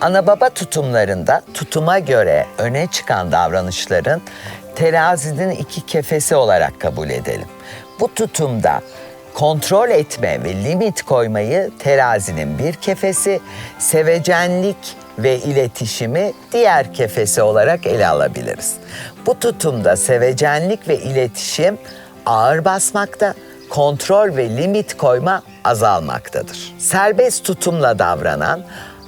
Ana baba tutumlarında tutuma göre öne çıkan davranışların terazinin iki kefesi olarak kabul edelim. Bu tutumda kontrol etme ve limit koymayı terazinin bir kefesi, sevecenlik ve iletişimi diğer kefesi olarak ele alabiliriz. Bu tutumda sevecenlik ve iletişim ağır basmakta, kontrol ve limit koyma azalmaktadır. Serbest tutumla davranan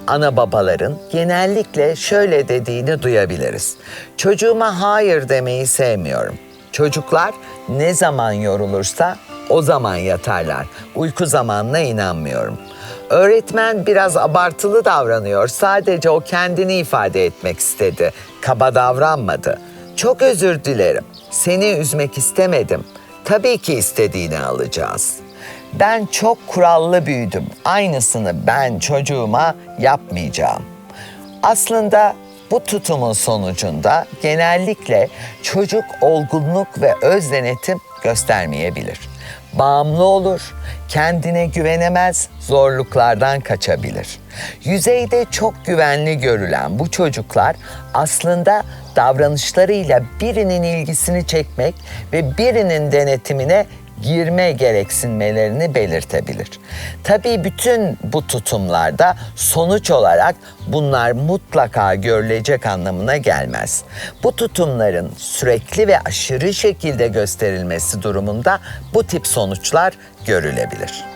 ana babaların genellikle şöyle dediğini duyabiliriz. Çocuğuma hayır demeyi sevmiyorum. Çocuklar ne zaman yorulursa o zaman yatarlar. Uyku zamanına inanmıyorum. Öğretmen biraz abartılı davranıyor. Sadece o kendini ifade etmek istedi. Kaba davranmadı. Çok özür dilerim. Seni üzmek istemedim. Tabii ki istediğini alacağız. Ben çok kurallı büyüdüm. Aynısını ben çocuğuma yapmayacağım. Aslında bu tutumun sonucunda genellikle çocuk olgunluk ve öz denetim göstermeyebilir. Bağımlı olur, kendine güvenemez, zorluklardan kaçabilir. Yüzeyde çok güvenli görülen bu çocuklar aslında davranışlarıyla birinin ilgisini çekmek ve birinin denetimine girme gereksinmelerini belirtebilir. Tabii bütün bu tutumlarda sonuç olarak bunlar mutlaka görülecek anlamına gelmez. Bu tutumların sürekli ve aşırı şekilde gösterilmesi durumunda bu tip sonuçlar görülebilir.